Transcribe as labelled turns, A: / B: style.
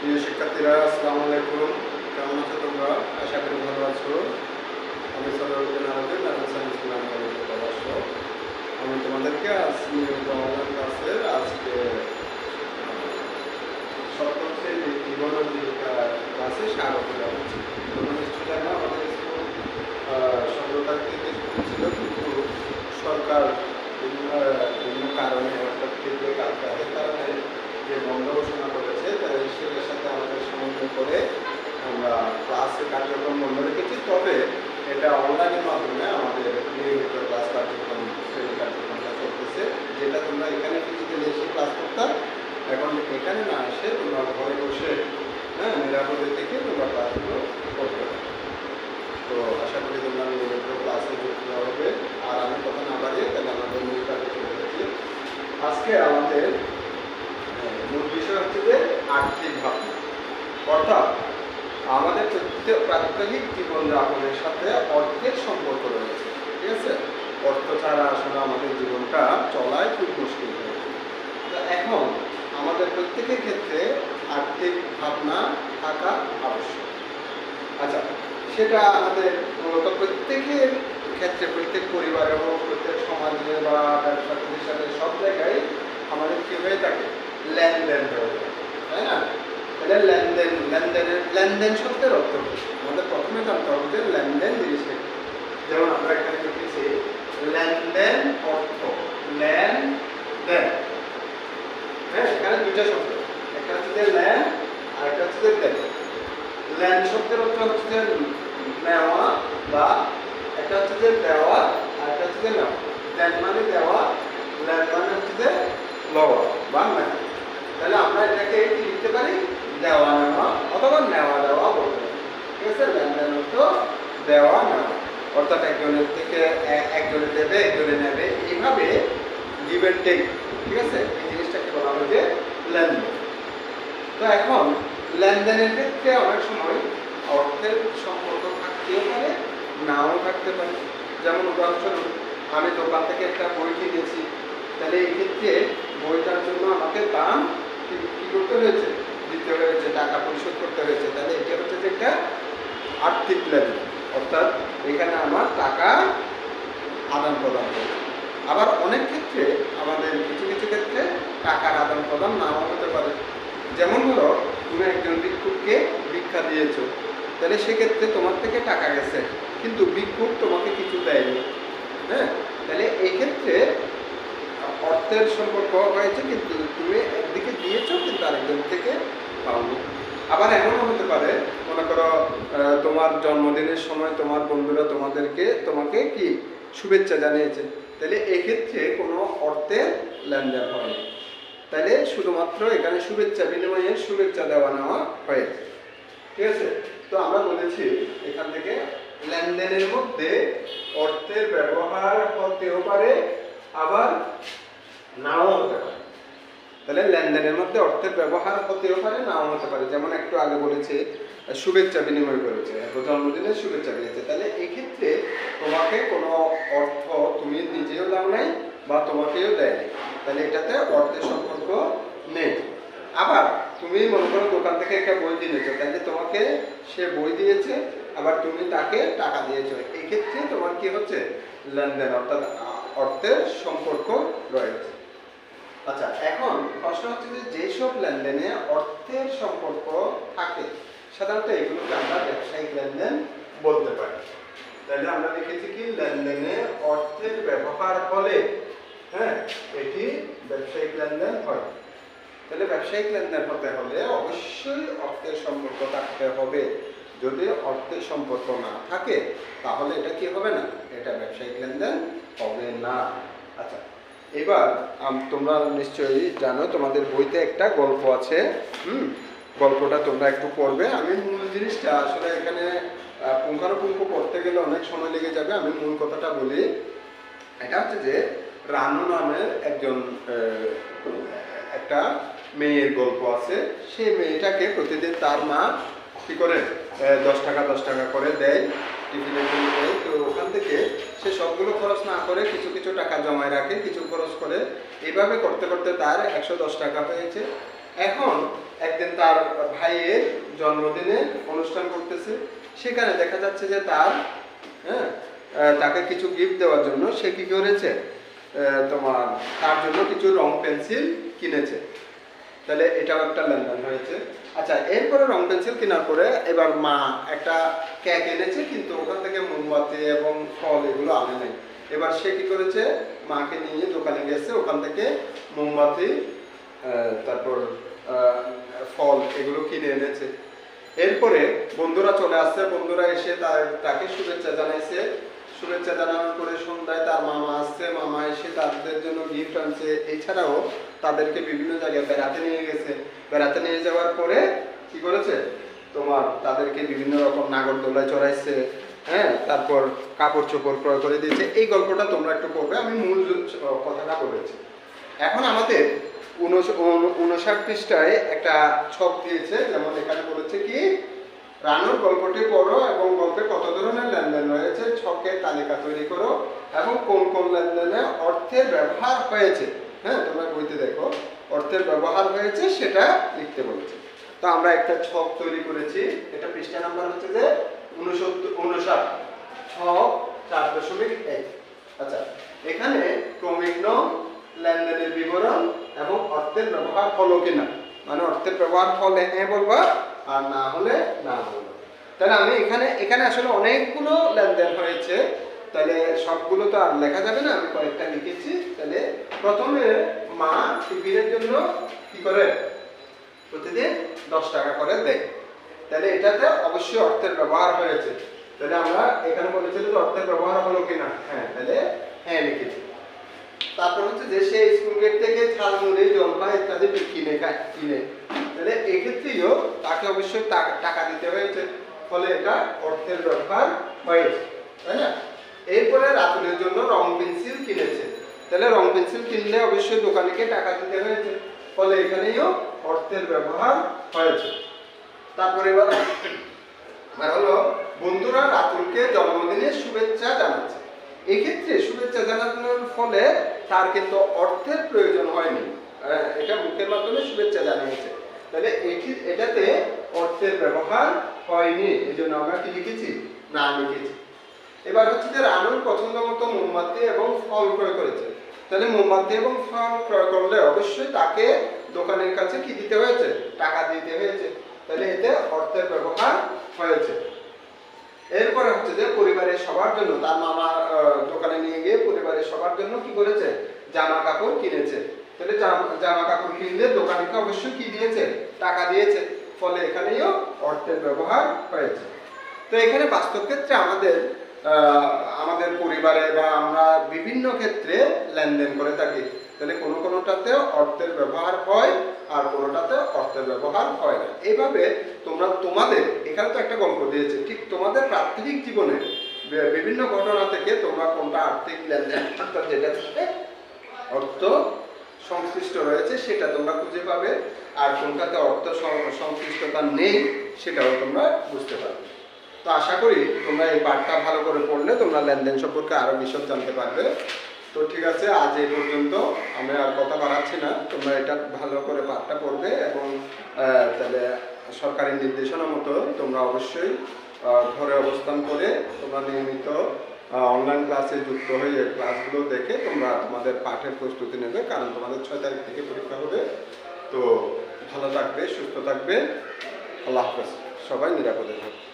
A: প্রিয় শিক্ষার্থীরা আসসালামু আলাইকুম। কেমন আছো তোমরা? আশা করি ভালো আছো। আমি আমি তোমাদেরকে আজকে আহ, সপ্তম শ্রেণির জীবন ও জীবিকা ক্লাসে স্বাগত জানাচ্ছি তোমরা নিশ্চয় জানো আমাদের স্কুল সতেরো তারিখ থেকে স্কুল ছিল কিন্তু সরকার বিভিন্ন আহ, বিভিন্ন কারণে অর্থাৎ তীব্র কাজের কারণে যে বন্ধ ঘোষণা করেছে তাই সেটার সাথে আমাদের সমন্বয় করে আমরা ক্লাসের কার্যক্রম বন্ধ রেখেছি, তবে এটা অনলাইনের মাধ্যমে আমাদের নিয়মিত ক্লাস কার্যক্রম শ্রেণি কার্যক্রমটা চলতেছে, যেটা তোমরা এখানে ফিজিক্যালি এসে ক্লাস করতাম এখন এখানে না এসে তোমরা ঘরে বসে হ্যাঁ নিরাপদে থেকে তোমরা ক্লাসগুলো করতে তো আশা করি তোমরা নিয়মিত ক্লাসে যুক্ত হবে। আর আমি কথা না বাড়িয়ে তাহলে আমাদের মূল কাজে চলে যাচ্ছি। আজকে আমাদের মূল বিষয় হচ্ছে যে আর্থিক ভাবনা। অর্থাৎ আমাদের প্রাত্যহিক জীবনযাপনের সাথে অর্থের সম্পর্ক রয়েছে, ঠিক আছে? অর্থ ছাড়া আসলে আমাদের জীবনটা চলাই খুব মুশকিল হয়ে। তো এখন আমাদের প্রত্যেকের ক্ষেত্রে আর্থিক ভাবনা থাকা আবশ্যক। আচ্ছা সেটা আমাদের মূলত প্রত্যেকের ক্ষেত্রে, প্রত্যেক পরিবারে হোক, প্রত্যেক সমাজে বা ব্যবসা প্রতিষ্ঠানে সব জায়গায় আমাদের কি হয়ে থাকে? লেনদেন হয়ে তাই না? তাহলে লেনদেন, লেনদেনের, লেনদেন শব্দের অর্থ আমাদের প্রথমে জানতে হবে যে লেনদেন জিনিসটা। যেমন আমরা এখানে লিখেছি লেনদেন অর্থ, লেনদেন। হ্যাঁ এখানে দুইটা শব্দ। একটা হচ্ছে যে লেন, আর একটা হচ্ছে যে দেন। লেন শব্দের অর্থ হচ্ছে যে নেওয়া বা একটা হচ্ছে যে দেওয়া, আর একটা হচ্ছে যে নেওয়া। দেন মানে দেওয়া, লেন মানে হচ্ছে যে লওয়া বা নেওয়া। তাহলে আমরা এটাকে লিখতে পারি? দেওয়া নেওয়া অথবা নেওয়া দেওয়া বলতে ঠিক আছে? লেনদেন অর্থ দেওয়া নেওয়া অর্থাৎ একজনের থেকে একজনে দেবে, একজনে নেবে। এইভাবে গিভ টেক ঠিক আছে? এই জিনিসটাকে বলা হয় যে লেনদেন। তো এখন লেনদেনের ক্ষেত্রে অনেক সময় অর্থের সম্পর্ক থাকতেও পারে, নাও থাকতে পারে। যেমন উদাহরণস্বরূপ, আমি দোকান থেকে একটা বই কিনেছি। তাহলে এই ক্ষেত্রে বইটার জন্য আমাকে দাম কি করতে হয়েছে? দিতে হয়েছে টাকা পরিশোধ করতে হয়েছে তাহলে এটা হচ্ছে যে একটা আর্থিক লেনদেন। অর্থাৎ এখানে আমার টাকা আদান প্রদান করছে আবার অনেক ক্ষেত্রে আমাদের কিছু কিছু ক্ষেত্রে টাকার আদান প্রদান নাও হতে পারে। যেমন ধরো, তুমি একজন ভিক্ষুককে ভিক্ষা দিয়েছ, তাহলে সেক্ষেত্রে তোমার থেকে টাকা গেছে, কিন্তু ভিক্ষুক তোমাকে কিছু দেয়নি। হ্যাঁ? তাহলে এই ক্ষেত্রে অর্থের সম্পর্ক হয়েছে, কিন্তু তুমি একদিকে দিয়েছ, কিন্তু আরেকজন থেকে পাওনি আবার এমনও হতে পারে, মনে করো তোমার জন্মদিনের সময় তোমার বন্ধুরা তোমাদেরকে তোমাকে কি শুভেচ্ছা জানিয়েছে? তাহলে এক্ষেত্রে কোনো অর্থের লেনদেন হয়নি। তাহলে শুধুমাত্র এখানে শুভেচ্ছা, বিনিময়ে শুভেচ্ছা দেওয়া নেওয়া হয়েছে। ঠিক আছে? তো আমরা বলেছি, এখান থেকে লেনদেনের মধ্যে অর্থের ব্যবহার হতেও পারে, আবার নাও হতে পারে। তাহলে লেনদেনের মধ্যে অর্থের ব্যবহার হতেও পারে, নাও হতে পারে। যেমন একটু আগে বলেছে, শুভেচ্ছা বিনিময় করেছে জন্মদিনের শুভেচ্ছা দিয়েছে তাহলে এক্ষেত্রে তোমাকে কোনো অর্থ তুমি নিজেও দাও নাই বা তোমাকেও দেয় তাহলে এটাতে অর্থের সম্পর্ক নেই। আবার তুমি মনে করো দোকান থেকে একটা বই কিনেছো, তাহলে তোমাকে সে বই দিয়েছে, আবার তুমি তাকে টাকা দিয়েছ। এক্ষেত্রে তোমার কি হচ্ছে? লেনদেন, অর্থাৎ অর্থের সম্পর্ক রয়েছে। আচ্ছা এখন প্রশ্ন হচ্ছে যে যেসব লেনদেনে অর্থের সম্পর্ক থাকে, সাধারণত এগুলোকে আমরা ব্যবসায়িক লেনদেন বলতে পারি। তাহলে আমরা দেখেছি কি, লেনদেনে অর্থের ব্যবহার হলে হ্যাঁ এটি ব্যবসায়িক লেনদেন হয়। তাহলে ব্যবসায়িক লেনদেন হতে হলে অবশ্যই অর্থের সম্পর্ক থাকতে হবে। যদি অর্থের সম্পর্ক না থাকে, তাহলে এটা কি হবে না? এটা ব্যবসায়িক লেনদেন হবে না। আচ্ছা এবার তোমরা নিশ্চয়ই জানো, তোমাদের বইতে একটা গল্প আছে, হুম? গল্পটা তোমরা একটু পড়বে। আমি মূল জিনিসটা আসলে এখানে পুঙ্খানুপুঙ্খ পড়তে গেলে অনেক সময় লেগে যাবে। আমি মূল কথাটা বলি। এটা হচ্ছে যে, রানু নামের একজন একটা মেয়ের গল্প আছে। সেই মেয়েটাকে প্রতিদিন তার মা কি করে দশ টাকা দশ টাকা করে দেয়। টিফিনের জন্য দেয় তো ওখান থেকে সে সবগুলো খরচ না করে কিছু কিছু টাকা জমায় রাখে, কিছু খরচ করে। এইভাবে করতে করতে তার একশো দশ টাকা হয়েছে। এখন একদিন তার ভাইয়ের জন্মদিনে অনুষ্ঠান করতেছে। সেখানে দেখা যাচ্ছে যে তার হ্যাঁ তাকে কিছু গিফট দেওয়ার জন্য সে কি করেছে? তোমার, তার জন্য কিছু রং পেন্সিল কিনেছে। তাহলে এটাও একটা লেনদেন হয়েছে। আচ্ছা এরপরে রং পেন্সিল কেনার পরে এবার মা একটা কেক এনেছে, কিন্তু ওখান থেকে মোমবাতি এবং ফল এগুলো আনে নাই। এবার সে কি করেছে? মাকে নিয়ে দোকানে গেছে, ওখান থেকে মোমবাতি তারপর ফল এগুলো কিনে এনেছে। এরপরে বন্ধুরা চলে আসছে, বন্ধুরা এসে তার- তাকে শুভেচ্ছা জানাইছে। শুভেচ্ছা জানানোর পরে সন্ধ্যায় তার মামা আসছে, মামা এসে তাদের জন্য গিফট আনছে। এছাড়াও তাদেরকে বিভিন্ন জায়গায় বেড়াতে নিয়ে গেছে। বেড়াতে নিয়ে যাওয়ার পরে কি করেছে? তোমার তাদেরকে বিভিন্ন রকম নাগরদোলায় চড়াইছে হ্যাঁ? তারপর কাপড় চোপড় ক্রয় করে দিয়েছে। এই গল্পটা তোমরা একটু পড়বে, আমি মূল কথাটা বলেছি। এখন আমাদের উনষ- উন- উনষাট পৃষ্ঠায় একটা ছক দিয়েছে, যেমন এখানে বলেছে কি, রানুর গল্পটি পড়ো এবং গল্পে কত ধরনের লেনদেন রয়েছে, ছকের তালিকা তৈরি করো এবং কোন কোন লেনদেনে অর্থের ব্যবহার হয়েছে হ্যাঁ? তোমরা বইতে দেখো, অর্থের ব্যবহার হয়েছে, সেটা লিখতে বলেছে। তো আমরা একটা ছক তৈরি করেছি। এটা পৃষ্ঠা নাম্বার হচ্ছে যে উনসত্তর, উনষাট। ছক চার দশমিক এক। আচ্ছা এখানে ক্রমিক লেনদেনের বিবরণ এবং অর্থের ব্যবহার হলো কিনা। মানে অর্থের ব্যবহার হলে হ্যাঁ বলবা, আর না হলে না বলবা। তাহলে আমি এখানে এখানে আসলে অনেকগুলো লেনদেন হয়েছে। তাহলে সবগুলো তো আর লেখা যাবে না, আমি কয়েকটা লিখেছি। তাহলে প্রথমে মা শিবিরের জন্য কি করে? প্রতিদিন দশ টাকা করে দেয় তাহলে এটাতে অবশ্যই অর্থের ব্যবহার হয়েছে। তাহলে আমরা এখানে বলেছিল যে অর্থের ব্যবহার হলো কিনা? হ্যাঁ তাহলে হ্যাঁ লিখেছি তারপর হচ্ছে যে সে স্কুল গেট থেকে ঝালমুড়ি, জলপা ইত্যাদি কিনে কিনে। তাহলে এক্ষেত্রেও তাকে অবশ্যই টাকা দিতে হয়েছে। ফলে এটা অর্থের ব্যবহার হয়েছে, তাই না? এরপরে রাতুলের জন্য রং পেন্সিল কিনেছে। তাহলে রং পেন্সিল কিনলে অবশ্যই দোকানিকে টাকা দিতে হয়েছে। ফলে এখানেও অর্থের ব্যবহার হয়েছে। তারপরে এবার হলো বন্ধুরা রাতুলকে জন্মদিনের শুভেচ্ছা জানাচ্ছে। এক্ষেত্রে শুভেচ্ছা জানানোর ফলে তার কিন্তু অর্থের প্রয়োজন হয়নি। আহ, এটা মুখের মাধ্যমে শুভেচ্ছা জানিয়েছে। তাহলে এটি- এটাতে অর্থের ব্যবহার হয়নি। এই জন্য আমরা কি লিখেছি? না লিখেছি। এবার হচ্ছে যে রানুর পছন্দ মতো মোমবাতি এবং ফল ক্রয় করেছে। তাহলে মোমবাতি এবং ফল ক্রয় করলে অবশ্যই তাকে দোকানের কাছে কি দিতে হয়েছে? টাকা দিতে হয়েছে। তাহলে এতে অর্থের ব্যবহার হয়েছে। এরপরে হচ্ছে যে পরিবারের সবার জন্য তার আহ, দোকানে নিয়ে গিয়ে পরিবারের সবার জন্য কি করেছে? জামা কাপড় কিনেছে। তাহলে জামা কাপড় কিনলে দোকানিকে অবশ্যই কি দিয়েছে? টাকা দিয়েছে। ফলে এখানেও অর্থের ব্যবহার হয়েছে। তো এখানে বাস্তব ক্ষেত্রে আমাদের আমাদের পরিবারে বা আমরা বিভিন্ন ক্ষেত্রে লেনদেন করে থাকি। তাহলে কোনো কোনোটাতে অর্থের ব্যবহার হয় আর কোনোটাতে অর্থের ব্যবহার হয় না। এইভাবে তোমরা তোমাদের, এখানে তো একটা গল্প দিয়েছে, ঠিক তোমাদের প্রাত্যহিক জীবনে বিভিন্ন ঘটনা থেকে তোমরা কোনটা আর্থিক লেনদেন, অর্থাৎ যেটা থেকে অর্থ সংশ্লিষ্ট রয়েছে সেটা তোমরা খুঁজে পাবে, আর কোনটাতে অর্থ সংশ্লিষ্টতা নেই সেটাও তোমরা বুঝতে পারবে। তো আশা করি তোমরা এই পাঠটা ভালো করে পড়লে তোমরা লেনদেন সম্পর্কে আরও বিশদ জানতে পারবে। তো ঠিক আছে, আজ এই পর্যন্ত। আমি আর কথা বাড়াচ্ছি না। তোমরা এটা ভালো করে পাঠটা পড়বে এবং তাহলে সরকারি নির্দেশনা মতো তোমরা অবশ্যই ঘরে অবস্থান করে তোমরা নিয়মিত অনলাইন ক্লাসে যুক্ত হয়ে ক্লাসগুলো দেখে তোমরা তোমাদের পাঠের প্রস্তুতি নেবে, কারণ তোমাদের ছয় তারিখ থেকে পরীক্ষা হবে। তো ভালো থাকবে, সুস্থ থাকবে। আল্লাহ হাফেজ। সবাই নিরাপদে থাকবে।